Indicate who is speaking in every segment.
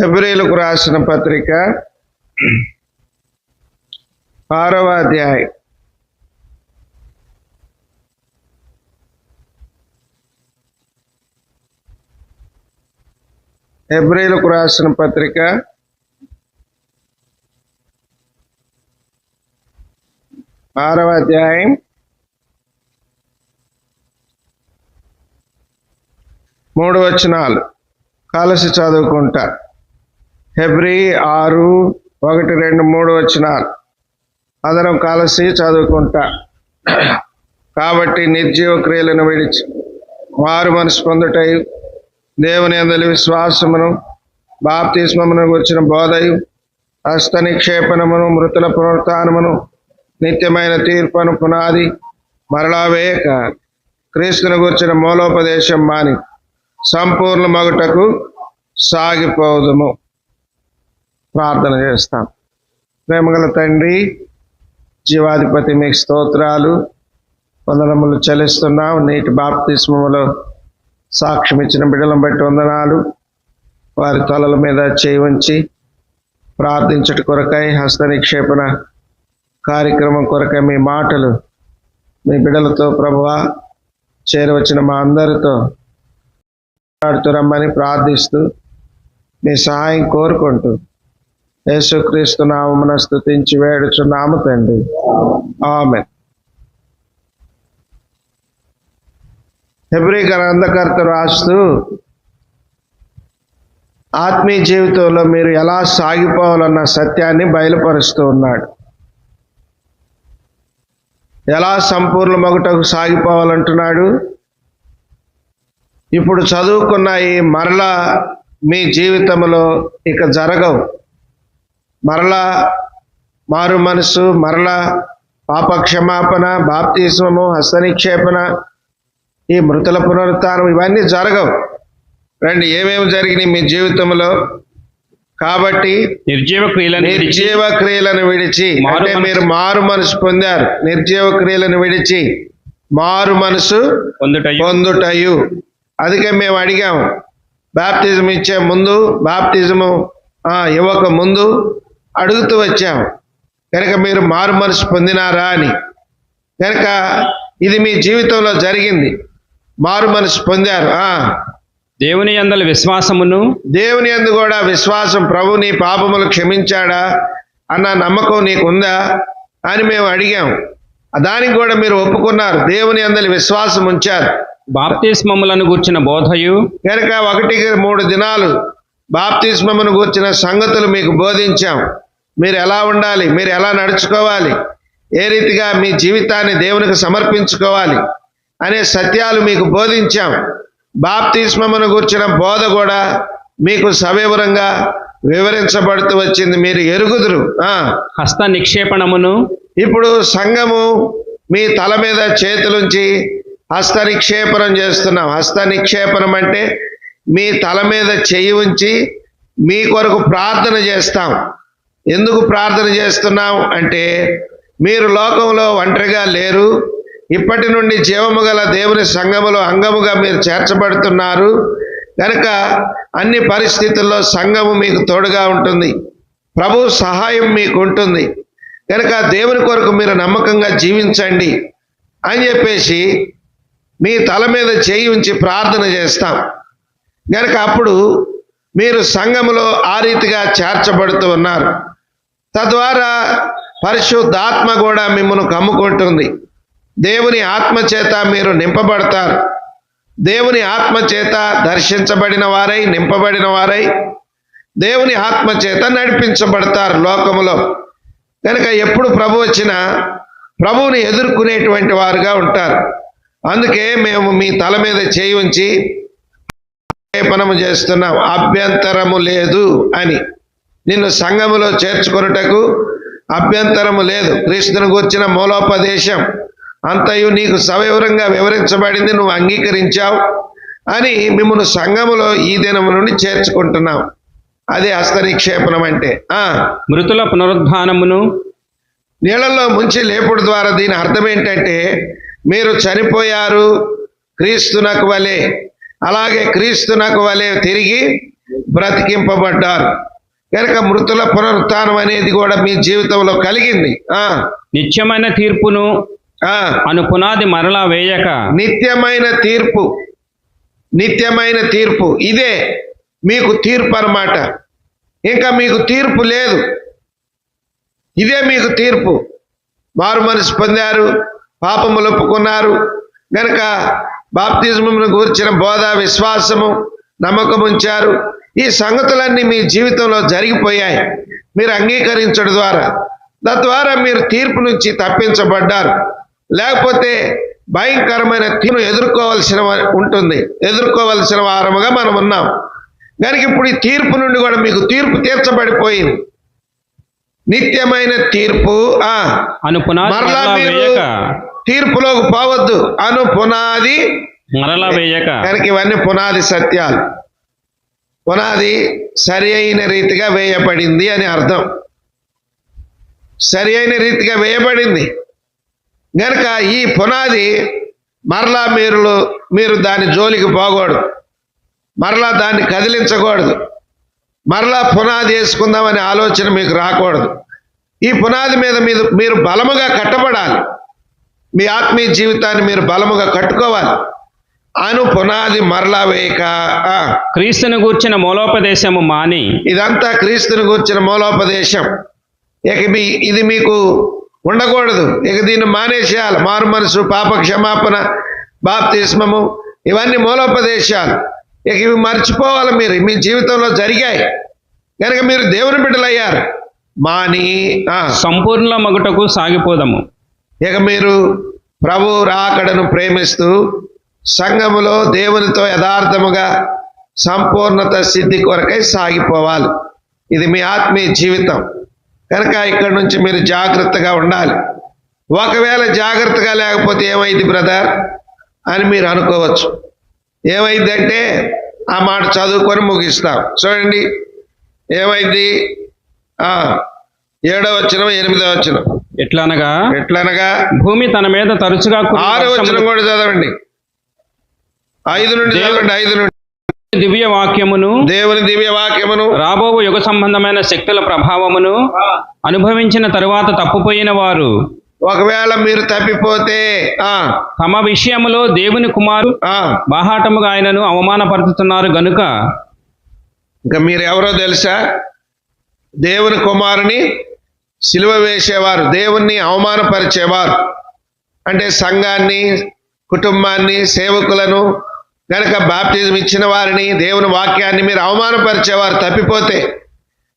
Speaker 1: ఫిబ్రవరిలకు రాసిన పత్రిక ఆరవ అధ్యాయం. హెబ్రిలకు రాసిన పత్రిక ఆరవ అధ్యాయం. మూడు వచనాలు. కలిసి చదువుకుంటా. హెబ్రి ఆరు ఒకటి రెండు మూడు వచ్చిన అదనం కలిసి చదువుకుంటా. కాబట్టి నిర్జీవ క్రియలను విడిచి మారు మనసు పొందుటై దేవుని అందరి విశ్వాసమును బాప్తిస్మమును వచ్చిన బోధయు హస్త నిక్షేపణమును మృతుల పునరుత్నమును నిత్యమైన తీర్పును పునాది మరలా వేయక క్రీస్తును గుర్చిన మూలోపదేశం మాని సంపూర్ణ మగుటకు సాగిపోదుము. ప్రార్థన చేస్తాం. ప్రేమగల తండ్రి జీవాధిపతి మీకు స్తోత్రాలు. వందనములు చెల్లిస్తున్నాం. నీటి బాప్తిస్మములో సాక్ష్యం ఇచ్చిన బిడ్డలను బట్టి వందనాలు. వారి తలల మీద చేయి ఉంచి ప్రార్థించట కొరకై హస్త నిక్షేపణ కార్యక్రమం కొరకై మీ మాటలు మీ బిడ్డలతో ప్రభువ చేరవచ్చిన మా అందరితో మాట్లాడుతూ రమ్మని ప్రార్థిస్తూ మీ సహాయం కోరుకుంటూ యేసుక్రీస్తు నామమున స్థుతించి వేడుచున్నాము తండ్రి. ఆమె హెబ్రి గ్రంథకర్త రాస్తూ ఆత్మీయ జీవితంలో మీరు ఎలా సాగిపోవాలన్న సత్యాన్ని బయలుపరుస్తూ ఉన్నాడు. ఎలా సంపూర్ణ మొగటకు సాగిపోవాలంటున్నాడు. ఇప్పుడు చదువుకున్న ఈ మరలా మీ జీవితంలో ఇక జరగవు. మరలా మారు మనసు మరలా పాప క్షమాపణ బాప్తిస్మము హస్తనిక్షేపణ ఈ మృతుల పునరుత్థానం ఇవన్నీ జరగవు. రండి ఏమేమి జరిగినాయి మీ జీవితంలో? కాబట్టి
Speaker 2: నిర్జీవ క్రియలను విడిచి
Speaker 1: నిర్జీవ క్రియలను విడిచి
Speaker 2: మారు
Speaker 1: అంటే మీరు మారు మనసు పొందారు. నిర్జీవ క్రియలను విడిచి మారు మనసు
Speaker 2: పొందుటయు
Speaker 1: అందుకే మేము అడిగాము బాప్తిజం ఇచ్చే ముందు బాప్తిజము ఆ, ఇవ్వక ముందు అడుగుతూ వచ్చాము కనుక మీరు మారు మనసు పొందినారా అని. కనుక ఇది మీ జీవితంలో జరిగింది. మారు మనసు పొందారు. ఆ.
Speaker 2: దేవుని యందల విశ్వాసమును
Speaker 1: దేవుని అందు కూడా విశ్వాసం ప్రభు నీ పాపములు క్షమించాడా అన్న నమ్మకం నీకుందా అని మేము అడిగాం. దానికి కూడా మీరు ఒప్పుకున్నారు. దేవుని అందరి విశ్వాసం ఉంచారు.
Speaker 2: బాప్తిస్మములను గూర్చిన బోధయు
Speaker 1: కనుక ఒకటికి మూడు దినాలు బాప్తిస్మమును గూర్చిన సంగతులు మీకు బోధించాం. మీరు ఎలా ఉండాలి? మీరు ఎలా నడుచుకోవాలి? ఏ రీతిగా మీ జీవితాన్ని దేవునికి సమర్పించుకోవాలి? అనే సత్యాలు మీకు బోధించాం. బాప్తిస్మమును గూర్చిన బోధ కూడా మీకు సవివరంగా వివరించబడుతూ వచ్చింది. మీరు ఎరుగుదురు.
Speaker 2: హస్త నిక్షేపణమును
Speaker 1: ఇప్పుడు సంఘము మీ తల మీద చేతులుంచి హస్త నిక్షేపణం చేస్తున్నాం. హస్త నిక్షేపణం అంటే మీ తల మీద చెయ్యి ఉంచి మీ కొరకు ప్రార్థన చేస్తాం. ఎందుకు ప్రార్థన చేస్తున్నాం అంటే మీరు లోకంలో ఒంటరిగా లేరు. ఇప్పటి నుండి జీవము గల దేవుని సంఘములో అంగముగా మీరు చేర్చబడుతున్నారు. కనుక అన్ని పరిస్థితుల్లో సంఘము మీకు తోడుగా ఉంటుంది. ప్రభు సహాయం మీకు ఉంటుంది కనుక దేవుని కొరకు మీరు నమ్మకంగా జీవించండి అని చెప్పేసి మీ తల మీద చేయి ఉంచి ప్రార్థన చేస్తాం. కనుక అప్పుడు మీరు సంఘములో ఆ రీతిగా చేర్చబడుతూ ఉన్నారు. తద్వారా పరిశుద్ధాత్మ కూడా మిమ్మల్ని కమ్ముకుంటుంది. దేవుని ఆత్మచేత మీరు నింపబడతారు. దేవుని ఆత్మచేత దర్శించబడిన వారై నింపబడిన వారై దేవుని ఆత్మ చేత నడిపించబడతారు లోకములో. కనుక ఎప్పుడు ప్రభు వచ్చినా ప్రభువుని ఎదుర్కొనేటువంటి వారుగా ఉంటారు. అందుకే మేము మీ తల మీద చేయి ఉంచి లేపనము చేస్తున్నాం. అభ్యంతరము లేదు అని. నిన్ను సంఘములో చేర్చుకొనుటకు అభ్యంతరము లేదు. క్రీస్తుని గుర్చిన మూలోపదేశం అంతయు నీకు సవివరంగా వివరించబడింది నువ్వు అంగీకరించావు అని మిమ్మల్ని సంఘములో ఈ దినము నుండి చేర్చుకుంటున్నాం. అదే హస్త నిక్షేపణం అంటే. ఆ?
Speaker 2: మృతుల పునరుద్ధానమును
Speaker 1: నీళ్ళల్లో ముంచి లేపుడు ద్వారా దీని అర్థం ఏంటంటే మీరు చనిపోయారు క్రీస్తునకు వలె. అలాగే క్రీస్తునకు వలె తిరిగి బ్రతికింపబడ్డారు. కనుక మృతుల పునరుత్థానం అనేది కూడా మీ జీవితంలో కలిగింది. ఆ.
Speaker 2: నిత్యమైన తీర్పును
Speaker 1: ఆ.
Speaker 2: అను పునాది మరలా వేయక.
Speaker 1: నిత్యమైన తీర్పు. నిత్యమైన తీర్పు. ఇదే మీకు తీర్పు అన్నమాట. ఇంకా మీకు తీర్పు లేదు. ఇదే మీకు తీర్పు. మారు మనసు పొందారు. పాపములు ఒప్పుకున్నారు. గనక బాప్తిజమును గూర్చిన బోధ విశ్వాసము నమ్మకం ఉంచారు ఈ సంగతులన్నీ మీ జీవితంలో జరిగిపోయాయి. మీరు అంగీకరించడం ద్వారా. తద్వారా మీరు తీర్పు నుంచి తప్పించబడ్డారు. లేకపోతే భయంకరమైన తీర్పును ఎదుర్కోవలసిన ఉంటుంది. ఎదుర్కోవలసిన వారముగా మనం ఉన్నాం. కనుక ఇప్పుడు ఈ తీర్పు నుండి కూడా మీకు తీర్పు తీర్చబడిపోయింది. నిత్యమైన తీర్పు
Speaker 2: అను
Speaker 1: మరలా మీరు తీర్పులోకి పోవద్దు. అను పునాది
Speaker 2: మరలా వేయక.
Speaker 1: కనుక ఇవన్నీ పునాది సత్యాలు. పునాది సరి అయిన రీతిగా వేయబడింది అని అర్థం. సరి అయిన రీతిగా వేయబడింది. గనుక ఈ పునాది మరలా మీరు మీరు దాని జోలికి పోకూడదు. మరలా దాన్ని కదిలించకూడదు. మరలా పునాది వేసుకుందామనే ఆలోచన మీకు రాకూడదు. ఈ పునాది మీద మీరు మీరు బలముగా కట్టబడాలి. మీ ఆత్మీయ జీవితాన్ని మీరు బలముగా కట్టుకోవాలి. అను పునాది మరలా వేయక. ఆ,
Speaker 2: క్రీస్తును గూర్చిన మూలోపదేశము మాని.
Speaker 1: ఇదంతా క్రీస్తుని కూర్చిన మూలోపదేశం. ఇక మీ ఇది మీకు ఉండకూడదు. ఇక దీన్ని మానేసేయాలి. మారు మనసు పాప క్షమాపణ బాప్తిస్మము ఇవన్నీ మూలోపదేశాలు. ఇక ఇవి మర్చిపోవాలి మీరు. మీ జీవితంలో జరిగాయి. కనుక మీరు దేవుని బిడ్డలయ్యారు. మాని ఆ,
Speaker 2: సంపూర్ణ మగుటకు సాగిపోదము.
Speaker 1: ఇక మీరు ప్రభు రాకడను ప్రేమిస్తూ సంఘములో దేవునితో యథార్థముగా సంపూర్ణత సిద్ధి కొరకై సాగిపోవాలి. ఇది మీ ఆత్మీయ జీవితం. కనుక ఇక్కడ నుంచి మీరు జాగ్రత్తగా ఉండాలి. ఒకవేళ జాగ్రత్తగా లేకపోతే ఏమైంది బ్రదర్? అని మీరు అనుకోవచ్చు. ఏమైందంటే ఆ మాట చదువుకొని ముగిస్తాం. చూడండి. ఏమైంది? ఆ, ఏడో వచ్చిన ఎనిమిదో వచ్చిన
Speaker 2: ఎట్లనగా?
Speaker 1: ఎట్లనగా?
Speaker 2: భూమి తన మీద తరచుగా
Speaker 1: ఆరు వచ్చిన కూడా చదవండి. ఐదు నుండి చదవండి ఐదు నుండి.
Speaker 2: దివ్య వాక్యమును
Speaker 1: దేవుని దివ్య వాక్యమును
Speaker 2: రాబోవు యుగ సంబంధమైన శక్తుల ప్రభావమును అనుభవించిన తరువాత తప్పుపోయిన వారు.
Speaker 1: ఒకవేళ మీరు తప్పిపోతే ఆ
Speaker 2: తమ విషయములో దేవుని కుమారు
Speaker 1: ఆ.
Speaker 2: బాహాటముగా ఆయనను అవమానపరుచుతున్నారు గనుక.
Speaker 1: ఇంకా మీరు ఎవరో తెలుసా? దేవుని కుమారుని సిలువ వేసేవారు దేవుణ్ణి అవమానపరిచేవారు. అంటే సంఘాన్ని కుటుంబాన్ని సేవకులను కనుక బాప్టిజం ఇచ్చిన వారిని దేవుని వాక్యాన్ని మీరు అవమానపరిచేవారు తప్పిపోతే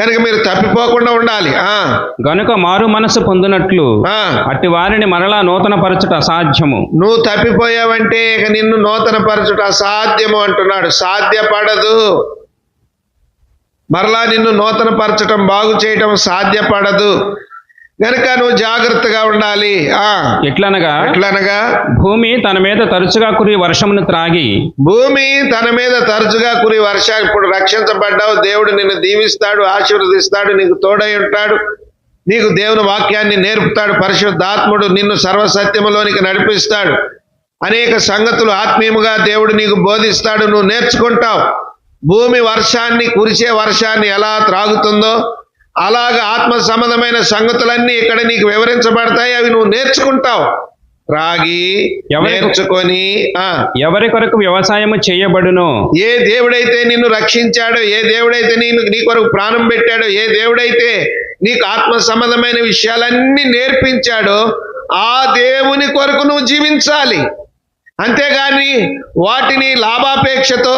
Speaker 1: కనుక మీరు తప్పిపోకుండా ఉండాలి. ఆ.
Speaker 2: గనుక మారు మనసు పొందినట్లు అట్టి వారిని మరలా నూతన పరచుట అసాధ్యము.
Speaker 1: నువ్వు తప్పిపోయావంటే ఇక నిన్ను నూతన పరచుట అసాధ్యము అంటున్నాడు. సాధ్యపడదు. మరలా నిన్ను నూతన పరచటం బాగు చేయటం సాధ్యపడదు. గనుక నువ్వు జాగ్రత్తగా ఉండాలి. ఆ.
Speaker 2: ఎట్లనగా?
Speaker 1: ఎట్లనగా?
Speaker 2: భూమి తన మీద తరచుగా కురి వర్షమును త్రాగి.
Speaker 1: భూమి తన మీద తరచుగా కురి వర్షాలు. ఇప్పుడు రక్షించబడ్డావు. దేవుడు నిన్ను దీవిస్తాడు ఆశీర్వదిస్తాడు నీకు తోడై ఉంటాడు. నీకు దేవుని వాక్యాన్ని నేర్పుతాడు. పరిశుద్ధాత్ముడు నిన్ను సర్వసత్యములోనికి నడిపిస్తాడు. అనేక సంగతులు ఆత్మీయముగా దేవుడు నీకు బోధిస్తాడు. నువ్వు నేర్చుకుంటావు. భూమి వర్షాన్ని కురిసే వర్షాన్ని ఎలా త్రాగుతుందో అలాగ ఆత్మ సంబంధమైన సంగతులన్నీ ఇక్కడ నీకు వివరించబడతాయి అవి నువ్వు నేర్చుకుంటావు. రాగి నేర్చుకొని
Speaker 2: ఎవరి కొరకు వ్యవసాయము చేయబడునో?
Speaker 1: ఏ దేవుడైతే నిన్ను రక్షించాడో ఏ దేవుడైతే నేను నీ కొరకు ప్రాణం పెట్టాడో ఏ దేవుడైతే నీకు ఆత్మ సంబంధమైన విషయాలన్నీ నేర్పించాడో ఆ దేవుని కొరకు నువ్వు జీవించాలి. అంతేగాని వాటిని లాభాపేక్షతో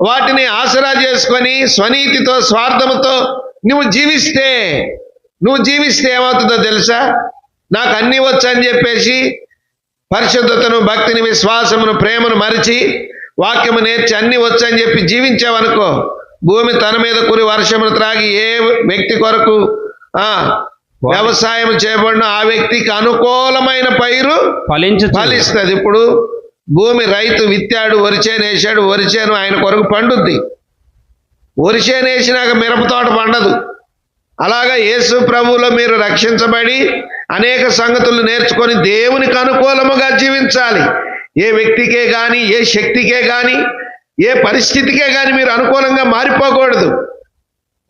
Speaker 1: వాటిని ఆసరా చేసుకొని స్వనీతితో స్వార్థముతో నువ్వు జీవిస్తే నువ్వు జీవిస్తే ఏమవుతుందో తెలుసా? నాకు అన్నీ వచ్చు అని చెప్పేసి పరిశుద్ధతను భక్తిని విశ్వాసమును ప్రేమను మరిచి వాక్యము నేర్చి అన్ని వచ్చని చెప్పి జీవించావనుకో భూమి తన మీద కురి వర్షమును త్రాగి ఏ వ్యక్తి కొరకు ఆ వ్యవసాయం చేయబడిన ఆ వ్యక్తికి అనుకూలమైన పైరు
Speaker 2: ఫలించు
Speaker 1: ఫలిస్తుంది. ఇప్పుడు భూమి రైతు విత్తాడు వరిచేనేసాడు వరిచేను ఆయన కొరకు పండుద్ది. వరిచేనేసినాక మిరప తోట పండదు. అలాగా యేసు ప్రభువులో మీరు రక్షించబడి అనేక సంగతులు నేర్చుకొని దేవునికి అనుకూలముగా జీవించాలి. ఏ వ్యక్తికే కానీ ఏ శక్తికే కానీ ఏ పరిస్థితికే కానీ మీరు అనుకూలంగా మారిపోకూడదు.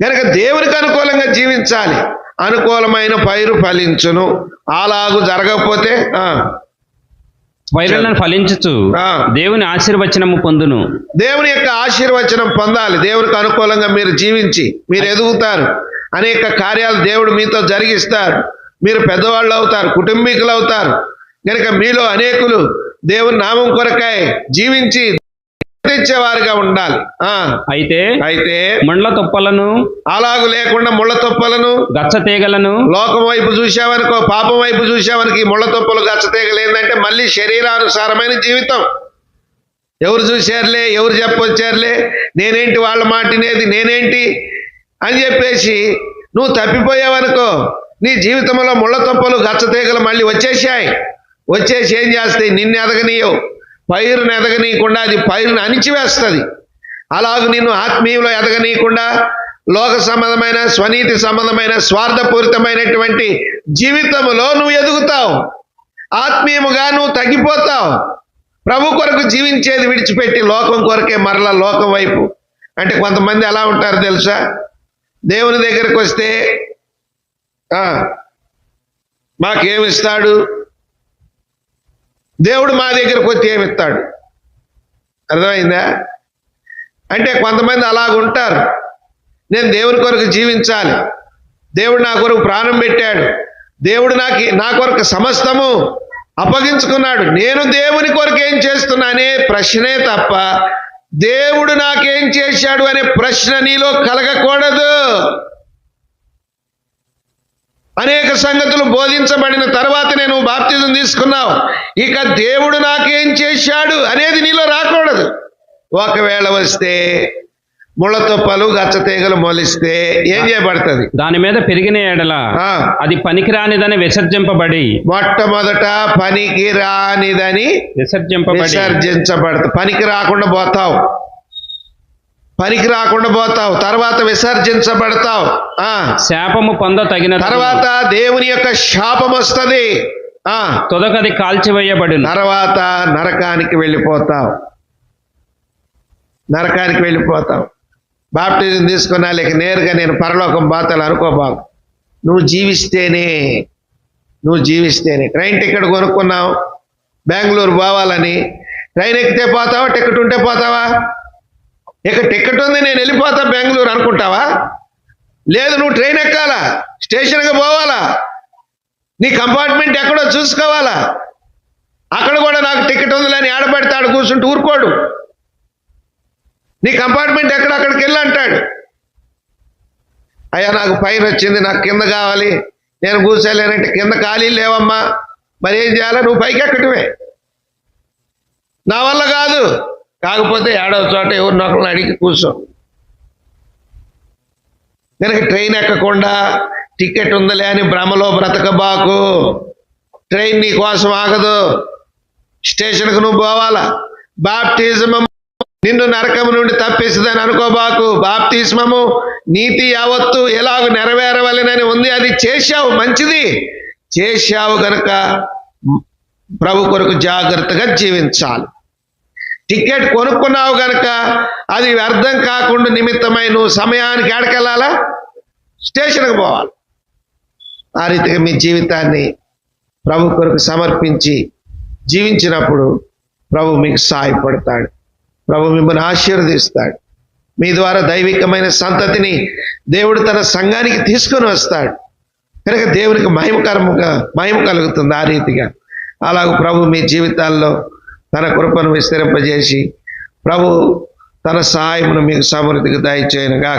Speaker 1: కనుక దేవునికి అనుకూలంగా జీవించాలి. అనుకూలమైన పైరు ఫలించును. అలాగు జరగకపోతే ఆ,
Speaker 2: వైరులను ఫలించుచు
Speaker 1: ఆ.
Speaker 2: దేవుని ఆశీర్వచనము పొందును.
Speaker 1: దేవుని యొక్క ఆశీర్వచనం పొందాలి. దేవునికి అనుకూలంగా మీరు జీవించి మీరు ఎదుగుతారు. అనేక కార్యాలు దేవుడు మీతో జరిగిస్తారు. మీరు పెద్దవాళ్ళు అవుతారు కుటుంబీకులు అవుతారు. కనుక మీలో అనేకులు దేవుని నామం కొరకాయ జీవించి తెచ్చేవారుగా ఉండాలి.
Speaker 2: అయితే
Speaker 1: అయితే
Speaker 2: ముండ్ల తుప్పలను
Speaker 1: అలాగు లేకుండా ముళ్ళ తొప్పలను
Speaker 2: గచ్చ తీగలను
Speaker 1: లోకం వైపు చూసావనుకో పాపం వైపు చూసావనుకో ఈ ముళ్ళ తొప్పలు గచ్చతీగలు ఏంటంటే మళ్ళీ శరీరానుసారమైన జీవితం. ఎవరు చూశారులే? ఎవరు చెప్పొచ్చారులే? నేనేంటి వాళ్ళ మాటినేది నేనేంటి? అని చెప్పేసి నువ్వు తప్పిపోయావనుకో నీ జీవితంలో ముళ్ళ తొప్పలు గచ్చతీగలు మళ్ళీ వచ్చేసాయి వచ్చేసి ఏం చేస్తాయి? నిన్ను ఎదగనీయవు. పైరును ఎదగనీయకుండా అది పైరును అణిచివేస్తుంది. అలాగ నిన్ను ఆత్మీయంలో ఎదగనీయకుండా లోక సంబంధమైన స్వనీతి సంబంధమైన స్వార్థపూరితమైనటువంటి జీవితంలో నువ్వు ఎదుగుతావు. ఆత్మీయముగా నువ్వు తగ్గిపోతావు. ప్రభు కొరకు జీవించేది విడిచిపెట్టి లోకం కొరకే మరలా లోకం వైపు. అంటే కొంతమంది ఎలా ఉంటారు తెలుసా? దేవుని దగ్గరికి వస్తే మాకేమిస్తాడు? దేవుడు మా దగ్గరకు వచ్చి ఏమిస్తాడు అర్థమైందా? అంటే కొంతమంది అలాగుంటారు నేను దేవుని కొరకు జీవించాలి. దేవుడు నా కొరకు ప్రాణం పెట్టాడు. దేవుడు నాకు నా కొరకు సమస్తము అప్పగించుకున్నాడు. నేను దేవుని కొరకు ఏం చేస్తున్నానే ప్రశ్నే తప్ప దేవుడు నాకేం చేశాడు అనే ప్రశ్న నీలో కలగకూడదు. అనేక సంగతులు బోధించబడిన తర్వాత నేను బాప్తిజం తీసుకున్నావు. ఇక దేవుడు నాకేం చేశాడు అనేది నీలో రాకూడదు. ఒకవేళ వస్తే ముళ్ళ తుప్పలు గచ్చతీగలు మొలిస్తే ఏం చేయబడుతుంది?
Speaker 2: దాని మీద పెరిగిన ఎడల. అది పనికిరానిదని విసర్జింపబడి
Speaker 1: మొట్టమొదట పనికి రానిదని
Speaker 2: విసర్జింపబడి
Speaker 1: విసర్జించబడతావు పనికి రాకుండా పోతావు. పనికి రాకుండా పోతావు తర్వాత విసర్జించబడతావు. ఆ.
Speaker 2: శాపము పొంద తగిన
Speaker 1: తర్వాత దేవుని యొక్క శాపం వస్తుంది. ఆ.
Speaker 2: తుదకది కాల్చివేయబడును.
Speaker 1: తర్వాత నరకానికి వెళ్ళిపోతావు. నరకానికి వెళ్ళిపోతావు. బాప్టిజం తీసుకున్నా లేక నేరుగా నేను పరలోకం పోతాను అనుకోబాకు. నువ్వు జీవిస్తేనే నువ్వు జీవిస్తేనే. ట్రైన్ టికెట్ కొనుక్కున్నావు. బెంగళూరు పోవాలని. ట్రైన్ ఎక్కితే పోతావా టికెట్ ఉంటే పోతావా? ఇక టికెట్ ఉంది నేను వెళ్ళిపోతా బెంగళూరు అనుకుంటావా? లేదు నువ్వు ట్రైన్ ఎక్కాలా? స్టేషన్కి పోవాలా? నీ కంపార్ట్మెంట్ ఎక్కడో చూసుకోవాలా? అక్కడ కూడా నాకు టికెట్ ఉంది లేని ఆడబడితే ఆడ కూర్చుంటూ ఊరుకోడు. నీ కంపార్ట్మెంట్ ఎక్కడ? అక్కడికి వెళ్ళంటాడు అయ్యా నాకు పైన వచ్చింది నాకు కింద కావాలి. నేను కూర్చోలేనంటే కింద ఖాళీ లేవమ్మా. మరి ఏం చేయాలా? నువ్వు పైకి ఎక్కటమే. నా వల్ల కాదు. కాకపోతే ఏడవ చోట ఎవరు నొకరిని అడిగి కూర్చో. కనుక ట్రైన్ ఎక్కకుండా టికెట్ ఉందలే అని భ్రమలో బ్రతకబాకు. ట్రైన్ నీ కోసం ఆగదు. స్టేషన్కు నువ్వు పోవాలా? బాప్టిజము నిన్ను నరకము నుండి తప్పిస్తుందని అనుకోబాకు. బాప్తిస్మము నీతి యావత్తు ఎలాగ నెరవేరవలెనని ఉంది. అది చేశావు మంచిది. చేశావు కనుక ప్రభు కొరకు జాగ్రత్తగా జీవించాలి. టికెట్ కొనుక్కున్నావు గనక అది వ్యర్థం కాకుండా నిమిత్తమై నువ్వు సమయానికి ఎడకెళ్ళాలా స్టేషన్కి పోవాలి. ఆ రీతిగా మీ జీవితాన్ని ప్రభు కొరకు సమర్పించి జీవించినప్పుడు ప్రభు మీకు సహాయపడతాడు. ప్రభు మిమ్మల్ని ఆశీర్వదిస్తాడు. మీ ద్వారా దైవికమైన సంతతిని దేవుడు తన సంఘానికి తీసుకొని వస్తాడు. కనుక దేవునికి మహిమకరముగా మహిమ కలుగుతుంది ఆ రీతిగా. అలాగ ప్రభు మీ జీవితాల్లో తన కృపను విస్తరింపజేసి ప్రభు తన సహాయమును మీకు సమృద్ధికి దయచేయనుగా